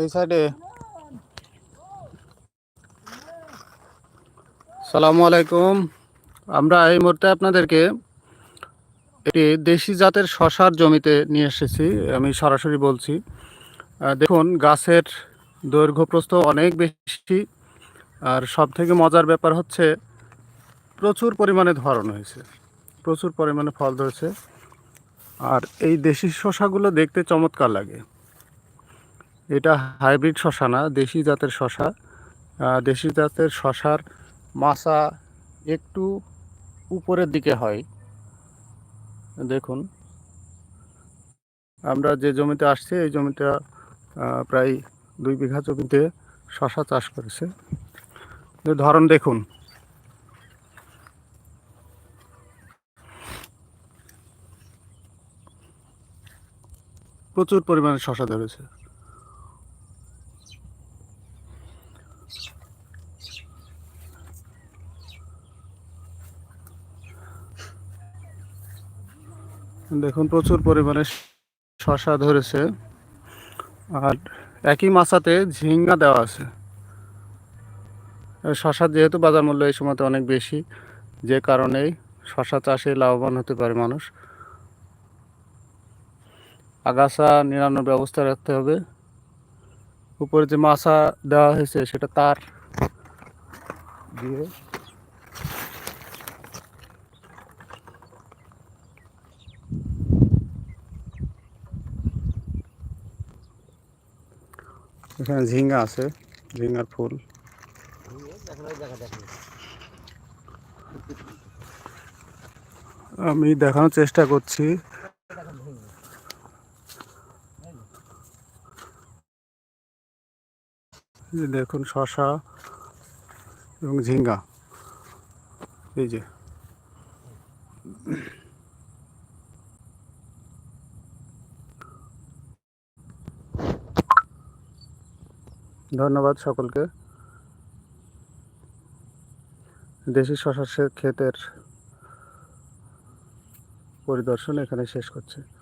এই সাইডে। সালামু আলাইকুম। আমরা এই মুহূর্তে আপনাদেরকে একটি দেশি জাতের শশার জমিতে নিয়ে এসেছি, আমি সরাসরি বলছি। দেখুন, গাছের দৈর্ঘ্য প্রস্থ অনেক বেশি, আর সব থেকে মজার ব্যাপার হচ্ছে প্রচুর পরিমাণে ধরন হয়েছে, প্রচুর পরিমাণে ফল ধরেছে। আর এই দেশি শশাগুলো দেখতে চমৎকার লাগে। এটা হাইব্রিড শশা না, দেশি জাতের শশা। দেশি জাতের শশার মাছা একটু উপরের দিকে হয়। দেখুন। আমরা যে জমিতে আসছি, এই জমিটা প্রায় দুই বিঘা জমিতে শশা চাষ করেছে। ধরন, দেখুন। প্রচুর পরিমাণে শশা ধরেছে। দেখুন, প্রচুর পরিমাণে শশা ধরেছে। আর একই মাছাতে ঝিঙ্গা দেওয়া আছে। শশার যেহেতু বাজার মূল্য এই সময়তে অনেক বেশি, যে কারণেই শশা চাষে লাভবান হতে পারে মানুষ। আগাছা নিরানোর ব্যবস্থা রাখতে হবে। উপরে যে মাছা দেওয়া হয়েছে, সেটা তার দিয়ে এখানে ঝিঙ্গা আছে, ঝিঙ্গার ফুল। আমি দেখানোর চেষ্টা করছি। দেখুন শশা এবং ঝিঙ্গা। এই যে। ধন্যবাদ সকলকে। দেশি শশা ক্ষেতের পরিদর্শন এখানে শেষ করছে।